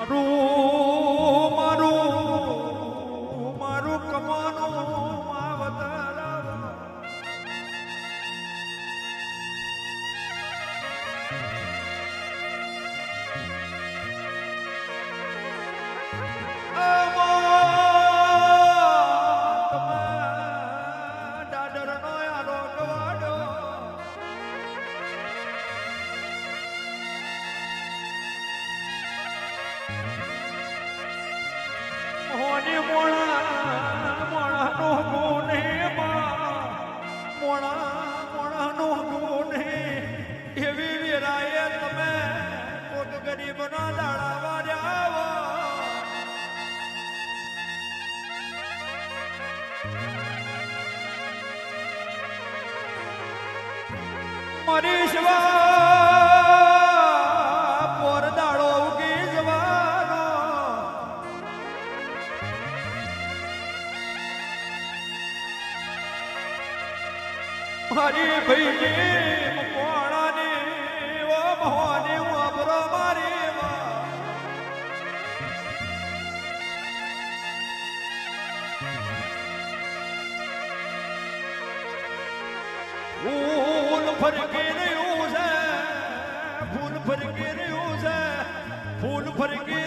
મારું ગરીબના દાડા વાર્યા મારી દાડો ઉગી જવાનો. મારી ભાઈની फूल भर के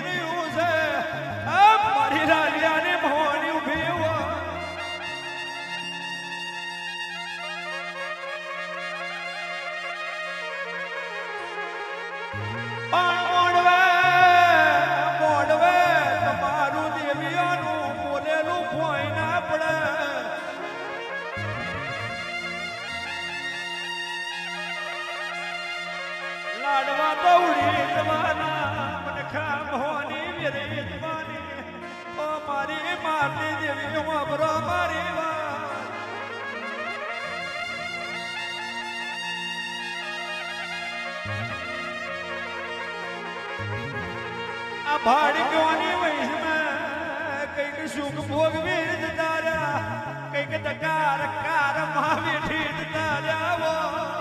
વેરી જવાની ઓ મારી મારતી દેવી વાપરો મારી આ ભાડક્યોની વૈષ્ણવ કંઈક સુખ ભોગવી જતા રહ્યા, કંઈક દકાર કારમાં બેઠી જતા રહ્યા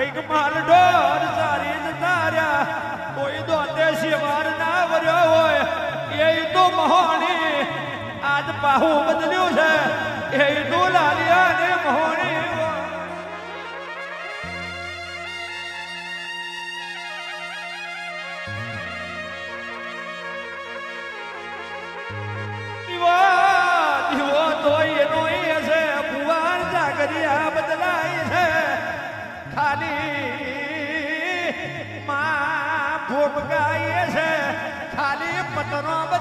કંઈક માલ ડોર સારી જ તાર્યા. કોઈ દોતે શિવાર ના વર્યો હોય. એ તો મહોણી. આજ પાહુ બદલ્યું છે. એ તો લાલિયા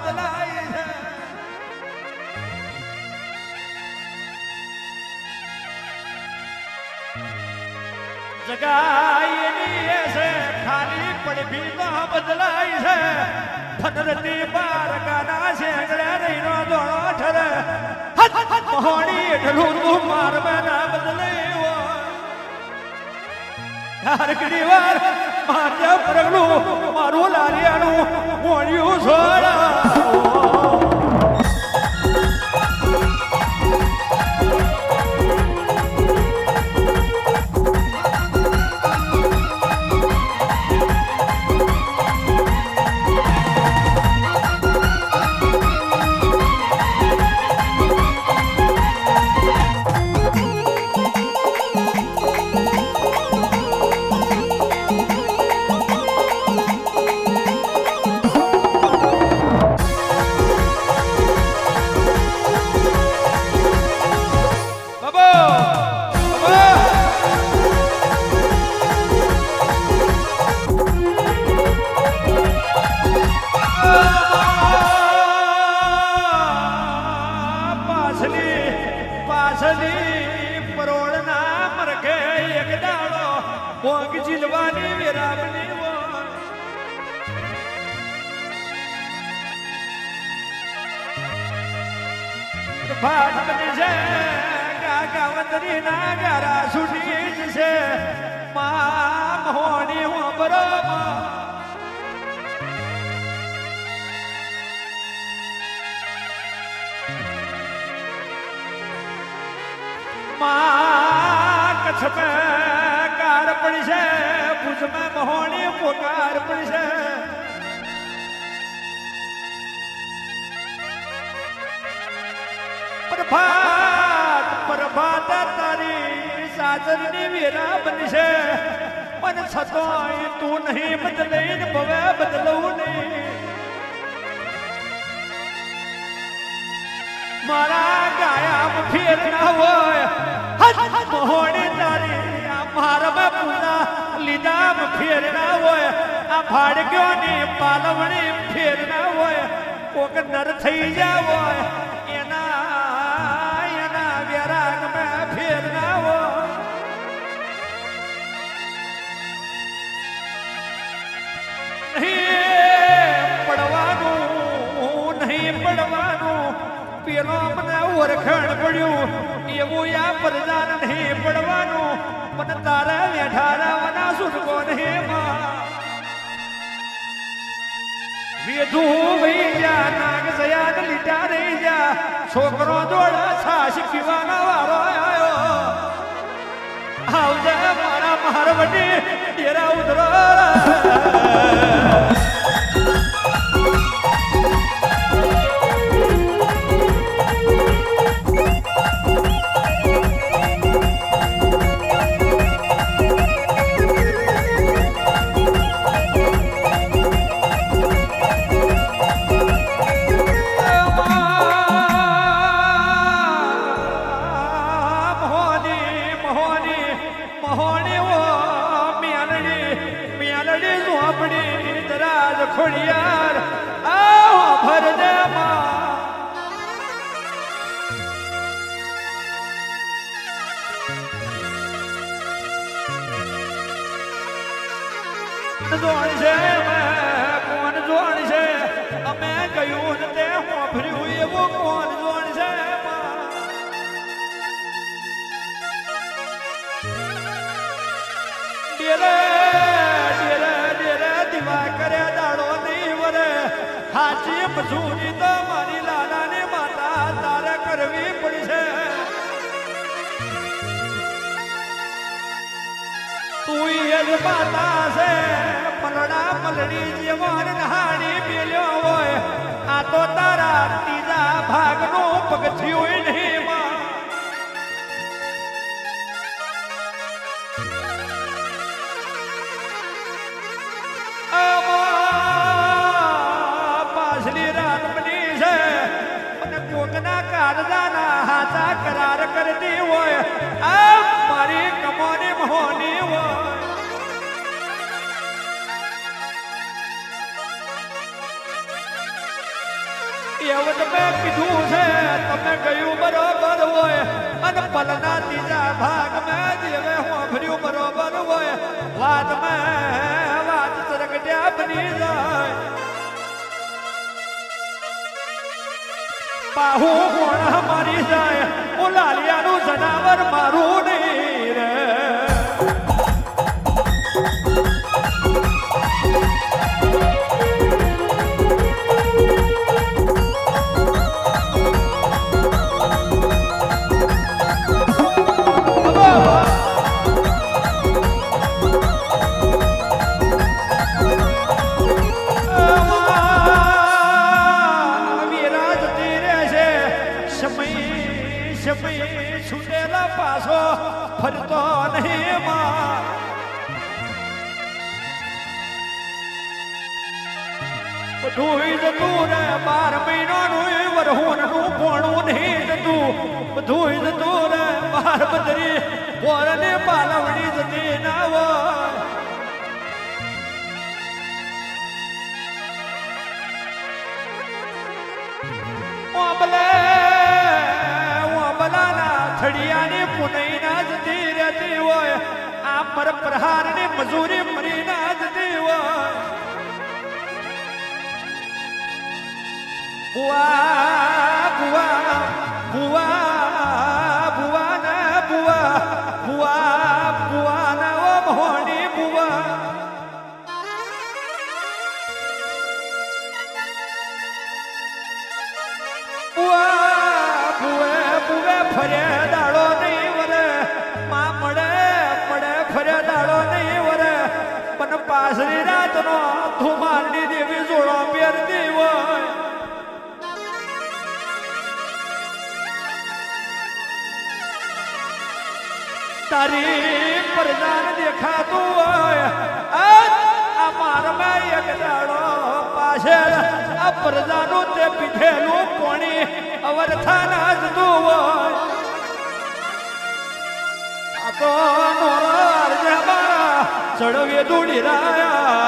બદલાય છે જગાય એ છે ખાલી પડભી માં બદલાય તું માર લારિયાનું મોણ્યું છોડા ભાત છે. કાકા વતની ના ગારા છૂટી જશે મા મોહની હું બરોબરમાં કાર પડી છે. ભુજ में મોહણી પોકાર પડી છે. પ્રભાત પ્રભાત તારી સાજરની વીરા બનશે પણ છતોય તું નહીં બદલઈને ભવે, બદલવું નહીં. મારા ગાયા ફેર ના હોય મોહણી તારી, આ મારા પૂના લીધા ફેર ના હોય. આ ભાડક્યો ની પાલવણી ફેર ના હોય, કોક નર થઈ જાય હોય. પડવાનું પેલો મને ઓરખણ પડ્યું. એવું આ પરદાન નહીં પડવાનું. મને તારા વેઠારાવાના સુરકો નહીં વેધુ જા નાગ જયા લીટા રહી જા છોકરો જોડા છાશ પીવાનો વારો આવ્યો આવજે મારા મારવટી ડેરા ઉતરો જોણ છે કોણ જોણ છે? અમે કહ્યું તે હોભર્યું એવું કોણ જોણ છે? ડેરે ડેરે દીવા કરે દાડો નહીં વરે, હાચી મજૂરી તો માતા તારે કરવી પડશે. તું એ જ માતા છે. પલડા પલડી જેવાન નહાણી પેલ્યો હોય. આ તો તારા ત્રીજા ભાગનું પગથિયું નહીં કોકના કારદાના હાથા કરાર કરતી હોય. Oh, બધું જતું રે, બાર મહિનાનું વરહોનનું પોણું નહીં જતું બધું જતું રે, બાર બદરી પોરને પાલવણી જતી ના હોય ઓબલે, ઓબલાના થડિયાની પુનઈના જતી રહેતી હોય. આ પર પ્રહારની મજૂરી Wow. તારી પ્રધાન દેખાતું હોય આ મારમાં એક દાડો પાસે આ પ્રજાનું તે પીઠેલું કોણી અવરથા નાચતું હોય. આ તો અરજે ચડવે દોડી રહ્યા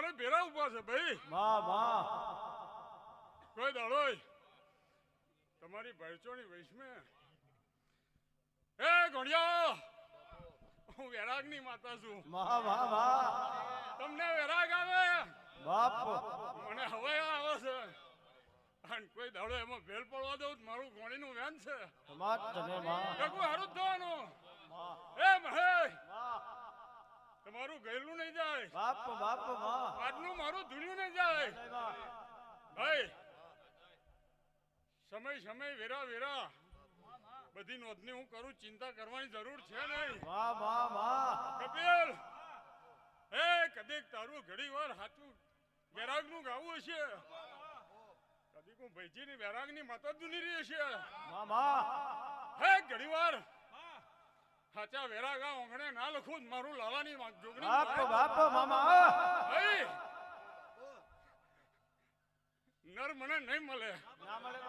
મારે ભેરા ઊભા છે ભાઈ. વાહ વાહ. કોઈ દાડો તમારી ભરચોની વૈષ્મે એ ઘોડિયો હું વેરાગની માતા છું. વાહ વાહ વાહ. તમને વેરાગ આવે? બાપ. મને હવે આવે છે. અને કોઈ દાડો એમાં ભેલ પડવા દઉં મારું મારું નું વેન છે. સમાજ તને મા કકુ હારું થવાનું. એ મહે તમારું ગયેલું નહીં જાય. બાપ બાપ આજનું મારું ધૂળ્યું નહીં જાય. ભાઈ સમય સમય વેરા વેરા. બધી નોંધણી હું કરું ચિંતા કરવાની જરૂર છે નહીં. કપિલ હે કદીક તારું ઘડી વાર સાચું વેરાગનું ગાવું હશે. કદીક હું ભાઈજીની વેરાગની માતા દુની રહી હશે. હે ઘડી વાર સાચા વેરાગા ઓંગણે ના લખું મારું લાલાની જોગણી બાપ બાપ મામા. ભાઈ! નર મને નહીં મળે. ના મળે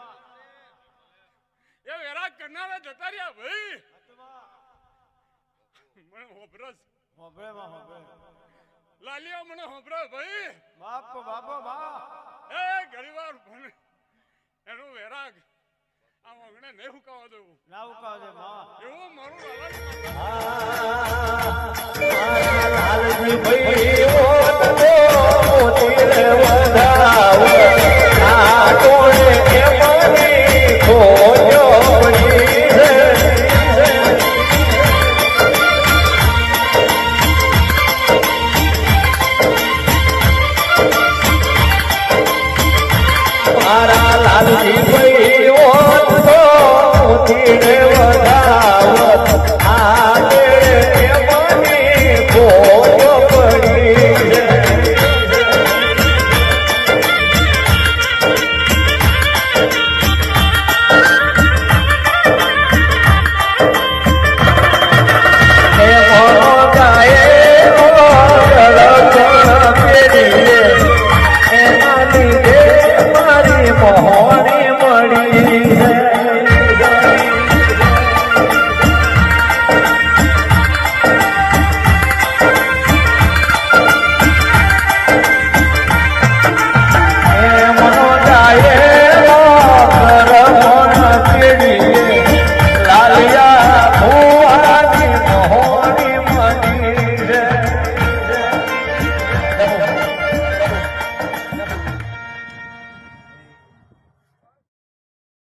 એ વેરાગ કરનારા જતા રહ્યા ભાઈ! મને હોબરસ હોબરે માં હોબરે લાલીઓ મને હોબરે ભાઈ! બાપ બાપ બા. એ ઘણીવાર એનું વેરાગ આ વગણે નહીં હુકાવા દેવું ના હુકાવા દે માવા એવો મારું લાલજી ભાઈ ઓ તીરે વધાવ આ કોણે કેમની ખોજો મારા લાલજી ஈடு